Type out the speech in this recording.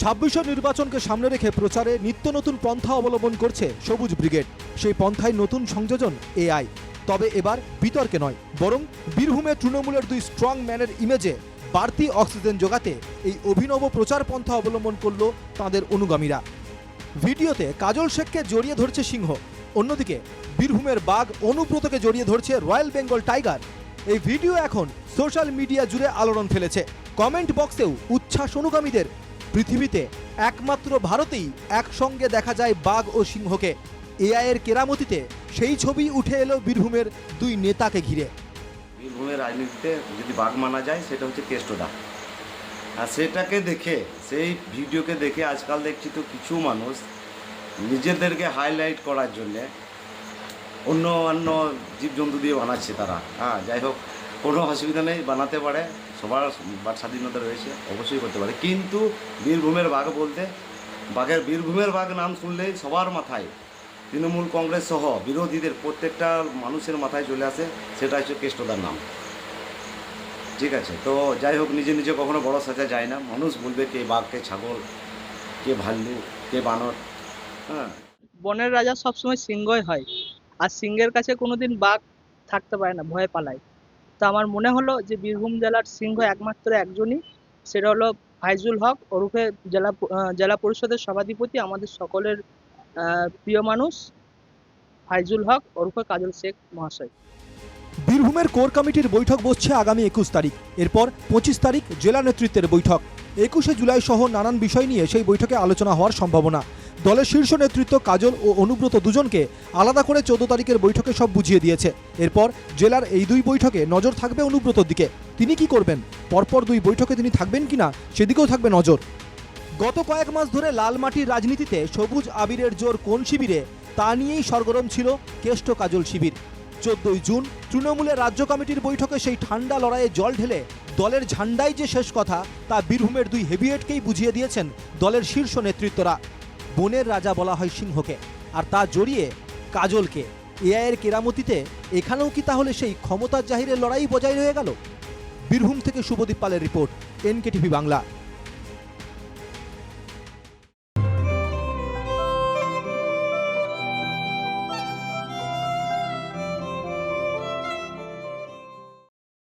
ছাব্বিশের নির্বাচনকে সামনে রেখে প্রচারে নিত্য নতুন পন্থা অবলম্বন করছে সবুজ ব্রিগেড। সেই পন্থায় নতুন সংযোজন, এআই। তবে এবার বিতর্কে নয়, বরং বীরভূমে তৃণমূলের দুই স্ট্রং ম্যানের ইমেজে বাড়তি অক্সিজেন যোগাতে এই অভিনব প্রচার পন্থা অবলম্বন করল তাদের অনুগামীরা। ভিডিওতে কাজল শেখকে জড়িয়ে ধরছে সিংহ, অন্যদিকে বীরভূমের বাঘ অনুব্রতকে জড়িয়ে ধরছে রয়্যাল বেঙ্গল টাইগার। এই ভিডিও এখন সোশ্যাল মিডিয়া জুড়ে আলোড়ন ফেলেছে। কমেন্ট বক্সেও উচ্ছ্বাস অনুগামীদের পৃথিবীতে একমাত্র ভারতেই একসঙ্গে দেখা যায় বাঘ ও সিংহকে। এআইয়ের কেরামতিতে সেই ছবি উঠে এলো বীরভূমের দুই নেতাকে ঘিরে। বীরভূমের রাজনীতিতে যদি বাঘ মানা যায়, সেটা হচ্ছে কেষ্টদা। আর সেটাকে দেখে, সেই ভিডিওকে দেখে আজকাল দেখছি তো কিছু মানুষ নিজেদেরকে হাইলাইট করার জন্যে অন্য অন্য জীবজন্তু দিয়ে বানাচ্ছে তারা। হ্যাঁ যাই হোক। কোনো অসুবিধা নেই, বানাতে পারে, সবার স্বাধীনতা রয়েছে, অবশ্যই করতে পারে। কিন্তু বীরভূমের বাঘ বলতে, বাঘের বীরভূমের বাঘ নাম শুনলেই সবার মাথায়, তৃণমূল কংগ্রেস সহ বিরোধীদের প্রত্যেকটা মানুষের মাথায় চলে আসে, সেটা হচ্ছে কেষ্টদার নাম। ঠিক আছে, তো যাই হোক, নিজে নিজে কখনো বড় সাজা যায় না। মানুষ বলবে কে বাঘ, কে ছাগল, কে ভাল্লু, কে বানর হ্যাঁ। বনের রাজা সবসময় সিংহই হয়, আর সিংহের কাছে কোনোদিন বাঘ থাকতে পারে না, ভয়ে পালায়। তো আমার মনে হলো যে বীরভূম জেলার সিংহ একমাত্র একজনই, সেটা হলো ফাইজুল হক। ওরফে জেলা জেলা পরিষদের সভাধিপতি আমাদের সকলের প্রিয় মানুষ ফাইজুল হক ওরফে কাজল শেখ মহাশয়। বীরভূমের কোর কমিটির বৈঠক বসছে আগামী একুশ তারিখ। এরপর পঁচিশ তারিখ জেলা নেতৃত্বের বৈঠক। একুশে জুলাই সহ নানান বিষয় নিয়ে সেই বৈঠকে আলোচনা হওয়ার সম্ভাবনা। দলের শীর্ষ নেতৃত্ব কাজল ও অনুব্রত দুজনকে আলাদা করে চোদ্দ তারিখের বৈঠকে সব বুঝিয়ে দিয়েছে। এরপর জেলার এই দুই বৈঠকে নজর থাকবে অনুব্রতর দিকে। তিনি কি করবেন? পরপর দুই বৈঠকে তিনি থাকবেন কিনা সেদিকেও থাকবে নজর। গত কয়েক মাস ধরে লাল মাটির রাজনীতিতে সবুজ আবিরের জোর কোন শিবিরে তা নিয়েই সরগরম ছিল কেষ্ট কাজল শিবির। চোদ্দই জুন তৃণমূলের রাজ্য কমিটির বৈঠকে সেই ঠান্ডা লড়াইয়ে জল ঢেলে দলের ঝান্ডাই যে শেষ কথা তা বীরভূমের দুই হেভিয়েটকেই বুঝিয়ে দিয়েছেন দলের শীর্ষ নেতৃত্বরা। বনের রাজা বলা হয় সিংহকে, আর তা জড়িয়ে কাজলকে। এআইয়ের কেরামতিতে এখানেও কি তাহলে সেই ক্ষমতার জাহিরের লড়াই বজায় রয়ে গেল? বীরভূম থেকে শুভদীপ পালের রিপোর্ট, এনকেটিভি বাংলা।